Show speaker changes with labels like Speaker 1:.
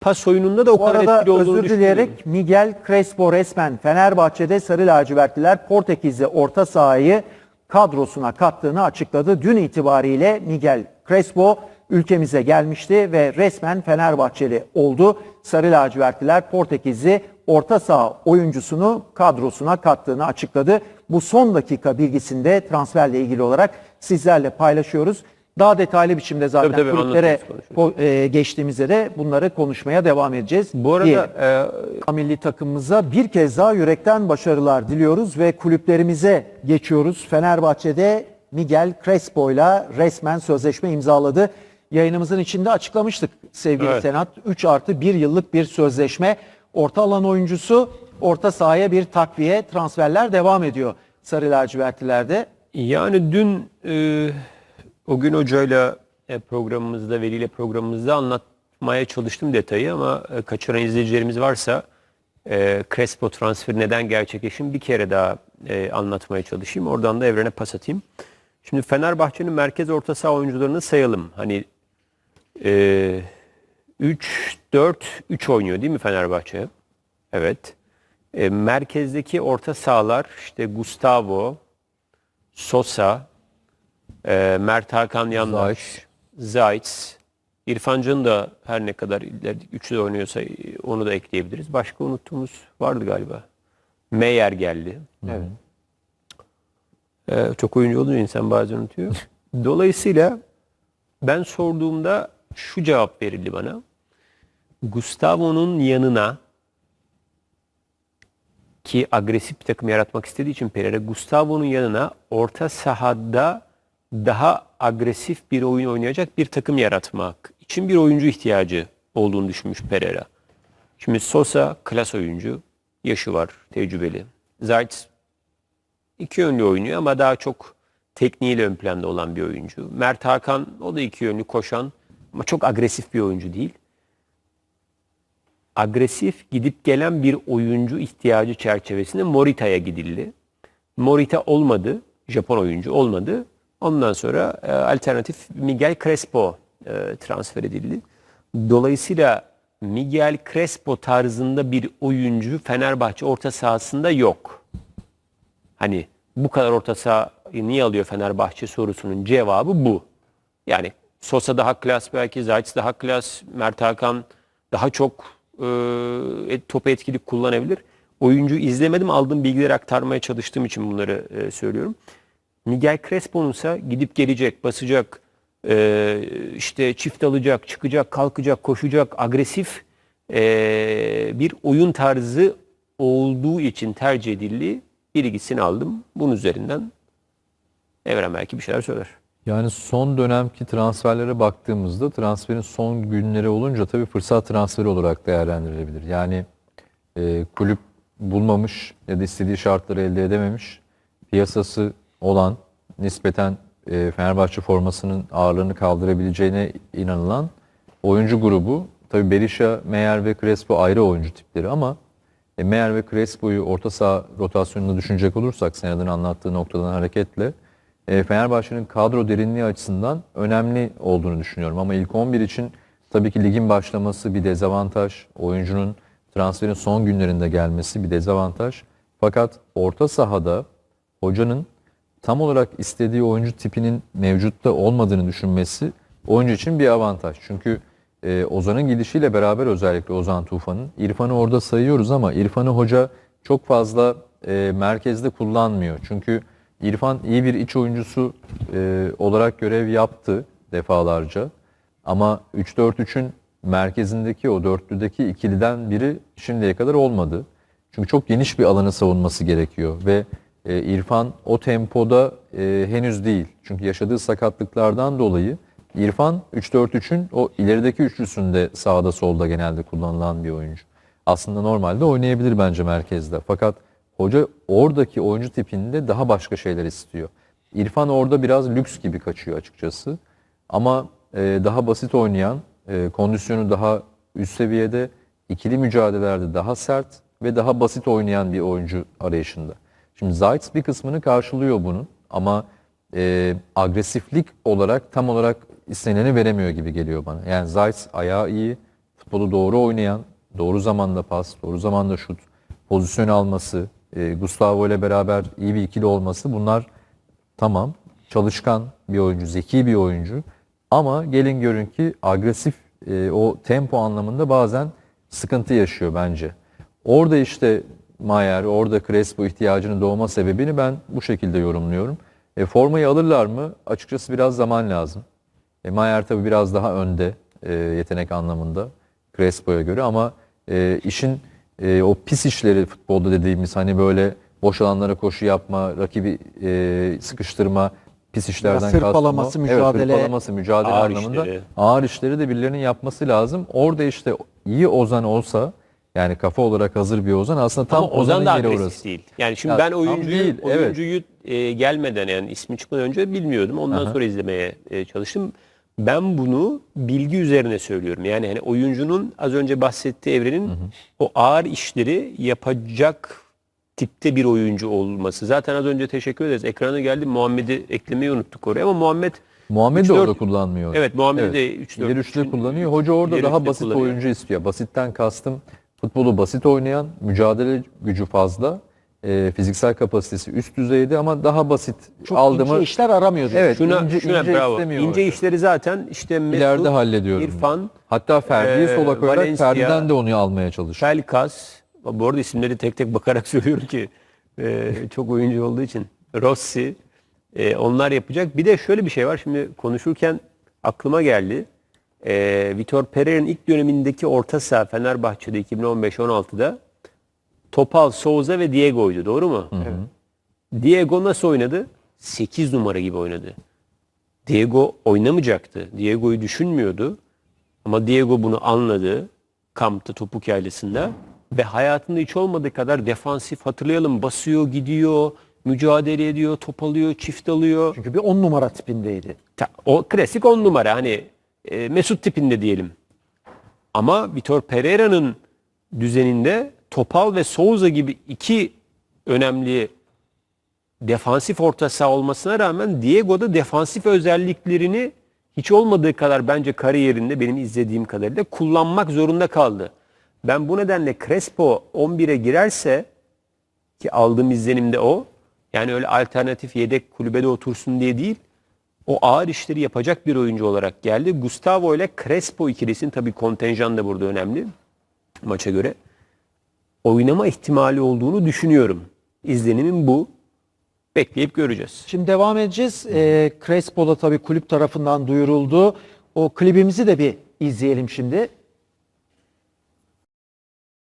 Speaker 1: pas oyununda da o
Speaker 2: Bu
Speaker 1: kadar
Speaker 2: arada
Speaker 1: etkili olduğunu
Speaker 2: özür
Speaker 1: düşünmüyorum.
Speaker 2: dileyerek Miguel Crespo resmen Fenerbahçe'de Sarı Lacivertliler Portekizli orta sahayı kadrosuna kattığını açıkladı. Dün itibariyle Miguel Crespo ülkemize gelmişti ve resmen Fenerbahçeli oldu. Sarı Lacivertliler Portekizli orta saha oyuncusunu kadrosuna kattığını açıkladı. Bu son dakika bilgisinde transferle ilgili olarak sizlerle paylaşıyoruz. Daha detaylı biçimde zaten
Speaker 1: Tabii, tabii,
Speaker 2: kulüplere e, geçtiğimizde de bunları konuşmaya devam edeceğiz.
Speaker 1: Bu arada
Speaker 2: diyelim.
Speaker 1: e,
Speaker 2: milli takımımıza bir kez daha yürekten başarılar diliyoruz ve kulüplerimize geçiyoruz. Fenerbahçe'de Miguel Crespo ile resmen sözleşme imzaladı. Yayınımızın içinde açıklamıştık sevgili
Speaker 1: Evet.
Speaker 2: Senat. 3 artı 1 yıllık bir sözleşme. Orta alan oyuncusu, orta sahaya bir takviye, transferler devam ediyor Sarı lacivertlilerde.
Speaker 1: Yani dün e, o gün hocayla e, programımızda, veliyle programımızda anlatmaya çalıştım detayı ama e, kaçıran izleyicilerimiz varsa e, Crespo transferi neden gerçekleşim bir kere daha e, anlatmaya çalışayım. Oradan da evrene pas atayım. Şimdi Fenerbahçe'nin merkez orta saha oyuncularını sayalım. Hani e, 3 4 3 oynuyor değil mi Fenerbahçe? Evet. E, merkezdeki orta sahalar işte Gustavo, Sosa, e, Mert Hakan Yandaş, Zayt, İrfan Can da her ne kadar üçlü de oynuyorsa e, onu da ekleyebiliriz. Başka unuttuğumuz vardı galiba. Meyer geldi. Evet. E, çok oyuncu olunca insan bazen unutuyor. Dolayısıyla ben sorduğumda şu cevap verildi bana. Gustavo'nun yanına ki agresif bir takım yaratmak istediği için Pereira Gustavo'nun yanına orta sahada daha agresif bir oyun oynayacak bir takım yaratmak için bir oyuncu ihtiyacı olduğunu düşünmüş Pereira. Şimdi Sosa klas oyuncu, yaşı var, tecrübeli. Zayt iki yönlü oynuyor ama daha çok tekniğiyle ön planda olan bir oyuncu. Mert Hakan o da iki yönlü koşan ama çok agresif bir oyuncu değil agresif gidip gelen bir oyuncu ihtiyacı çerçevesinde Morita'ya gidildi. Morita olmadı, Japon oyuncu olmadı. Ondan sonra e, alternatif Miguel Crespo e, transfer edildi. Dolayısıyla Miguel Crespo tarzında bir oyuncu Fenerbahçe orta sahasında yok. Hani bu kadar orta sahayı niye alıyor Fenerbahçe sorusunun cevabı bu. Yani Sosa daha klas belki, Zayt daha klas, Mert Hakan daha çok e, topu etkili kullanabilir. Oyuncu izlemedim aldığım bilgileri aktarmaya çalıştığım için bunları e, söylüyorum. Miguel Crespo'nun ise gidip gelecek, basacak, e, işte çift alacak, çıkacak, kalkacak, koşacak, agresif e, bir oyun tarzı olduğu için tercih edildiği bilgisini aldım. Bunun üzerinden Evren belki bir şeyler söyler.
Speaker 3: Yani son dönemki transferlere baktığımızda transferin son günleri olunca tabii fırsat transferi olarak değerlendirilebilir. Yani e, kulüp bulmamış ya da istediği şartları elde edememiş piyasası olan nispeten e, Fenerbahçe formasının ağırlığını kaldırabileceğine inanılan oyuncu grubu. Tabii Berisha, Meyer ve Crespo ayrı oyuncu tipleri ama e, Meyer ve Crespo'yu orta saha rotasyonunda düşünecek olursak Senad'ın anlattığı noktadan hareketle e, Fenerbahçe'nin kadro derinliği açısından önemli olduğunu düşünüyorum. Ama ilk 11 için tabii ki ligin başlaması bir dezavantaj. Oyuncunun transferin son günlerinde gelmesi bir dezavantaj. Fakat orta sahada hocanın tam olarak istediği oyuncu tipinin mevcutta olmadığını düşünmesi oyuncu için bir avantaj. Çünkü e, Ozan'ın gidişiyle beraber özellikle Ozan Tufan'ın İrfan'ı orada sayıyoruz ama İrfan'ı hoca çok fazla e, merkezde kullanmıyor. Çünkü İrfan iyi bir iç oyuncusu e, olarak görev yaptı defalarca. Ama 3-4-3'ün merkezindeki o dörtlüdeki ikiliden biri şimdiye kadar olmadı. Çünkü çok geniş bir alanı savunması gerekiyor ve e, İrfan o tempoda e, henüz değil. Çünkü yaşadığı sakatlıklardan dolayı İrfan 3-4-3'ün o ilerideki üçlüsünde sağda solda genelde kullanılan bir oyuncu. Aslında normalde oynayabilir bence merkezde. Fakat hoca oradaki oyuncu tipinde daha başka şeyler istiyor. İrfan orada biraz lüks gibi kaçıyor açıkçası. Ama e, daha basit oynayan, e, kondisyonu daha üst seviyede, ikili mücadelelerde daha sert ve daha basit oynayan bir oyuncu arayışında. Şimdi Zayt bir kısmını karşılıyor bunun ama e, agresiflik olarak tam olarak isteneni veremiyor gibi geliyor bana. Yani Zayt ayağı iyi, futbolu doğru oynayan, doğru zamanda pas, doğru zamanda şut, pozisyon alması, e, Gustavo ile beraber iyi bir ikili olması bunlar tamam. Çalışkan bir oyuncu, zeki bir oyuncu. Ama gelin görün ki agresif e, o tempo anlamında bazen sıkıntı yaşıyor bence. Orada işte Mayer, orada Crespo ihtiyacının doğma sebebini ben bu şekilde yorumluyorum. E, formayı alırlar mı? Açıkçası biraz zaman lazım. E, Mayer tabii biraz daha önde e, yetenek anlamında Crespo'ya göre ama e, işin e, o pis işleri futbolda dediğimiz hani böyle boş alanlara koşu yapma, rakibi e, sıkıştırma, pis işlerden kastım o.
Speaker 2: hırpalaması,
Speaker 3: Evet,
Speaker 2: mücadele-
Speaker 3: hırpalaması, mücadele
Speaker 1: Ağır
Speaker 3: anlamında
Speaker 1: işleri.
Speaker 3: ağır işleri de birilerinin yapması lazım. Orada işte iyi Ozan olsa yani kafa olarak hazır bir Ozan aslında tam
Speaker 1: Ama Ozan da
Speaker 3: Ozan'ın yeri
Speaker 1: agresif
Speaker 3: orası.
Speaker 1: değil. Yani şimdi
Speaker 3: Ya
Speaker 1: ben
Speaker 3: tam
Speaker 1: oyuncuyu,
Speaker 3: değil, evet.
Speaker 1: oyuncuyu e, gelmeden yani ismi çıkmadan önce bilmiyordum. Ondan sonra izlemeye e, çalıştım. Ben bunu bilgi üzerine söylüyorum. Yani hani oyuncunun az önce bahsettiği evrenin o ağır işleri yapacak tipte bir oyuncu olması. Zaten az önce teşekkür ederiz. Ekrana geldi. Muhammed'i eklemeyi unuttuk oraya ama Muhammed
Speaker 3: Muhammed de
Speaker 1: 3-4
Speaker 3: orada kullanmıyor.
Speaker 1: Evet Muhammed de 3-4
Speaker 3: İleri üçlü kullanıyor. Hoca orada
Speaker 1: ileri
Speaker 3: daha
Speaker 1: üçlü
Speaker 3: basit
Speaker 1: kullanıyor.
Speaker 3: oyuncu istiyor. Basitten kastım futbolu basit oynayan, mücadele gücü fazla, e, fiziksel kapasitesi üst düzeyde ama daha basit
Speaker 2: Çok
Speaker 3: aldı
Speaker 2: ince
Speaker 3: mı
Speaker 2: işler aramıyor.
Speaker 3: Evet.
Speaker 1: Şuna,
Speaker 3: ince-
Speaker 1: şuna
Speaker 3: ince
Speaker 1: bravo.
Speaker 3: istemiyor
Speaker 1: İnce
Speaker 3: hoca.
Speaker 1: işleri zaten işte Mesut,
Speaker 3: ileride hallediyorum.
Speaker 1: İrfan,
Speaker 3: Hatta Ferdi'yi
Speaker 1: Ee,
Speaker 3: sola koyarak
Speaker 1: Valencia-
Speaker 3: Ferdi'den de onu almaya çalışıyor.
Speaker 1: Pelkas, bu arada isimleri tek tek bakarak söylüyorum ki e, çok oyuncu olduğu için. Rossi, e, onlar yapacak. Bir de şöyle bir şey var. Şimdi konuşurken aklıma geldi. E, Vitor Pereira'nın ilk dönemindeki orta saha Fenerbahçe'de 2015-16'da Topal, Souza ve Diego'ydu. Doğru mu? Diego nasıl oynadı? 8 numara gibi oynadı. Diego oynamayacaktı. Diego'yu düşünmüyordu. Ama Diego bunu anladı. Kampta topuk yaylasında. Ve hayatında hiç olmadığı kadar defansif hatırlayalım. Basıyor, gidiyor, mücadele ediyor, top alıyor, çift alıyor.
Speaker 2: Çünkü bir 10 numara tipindeydi.
Speaker 1: Ta- O klasik on numara hani e, Mesut tipinde diyelim. Ama Vitor Pereira'nın düzeninde Topal ve Souza gibi iki önemli defansif orta saha olmasına rağmen Diego'da defansif özelliklerini hiç olmadığı kadar bence kariyerinde benim izlediğim kadarıyla kullanmak zorunda kaldı. Ben bu nedenle Crespo 11'e girerse ki aldığım izlenim de o. Yani öyle alternatif yedek kulübede otursun diye değil. O ağır işleri yapacak bir oyuncu olarak geldi. Gustavo ile Crespo ikilisinin tabii kontenjan da burada önemli maça göre. Oynama ihtimali olduğunu düşünüyorum. İzlenimim bu. Bekleyip göreceğiz.
Speaker 2: Şimdi devam edeceğiz. Ee, Crespo da tabii kulüp tarafından duyuruldu. O klibimizi de bir izleyelim şimdi.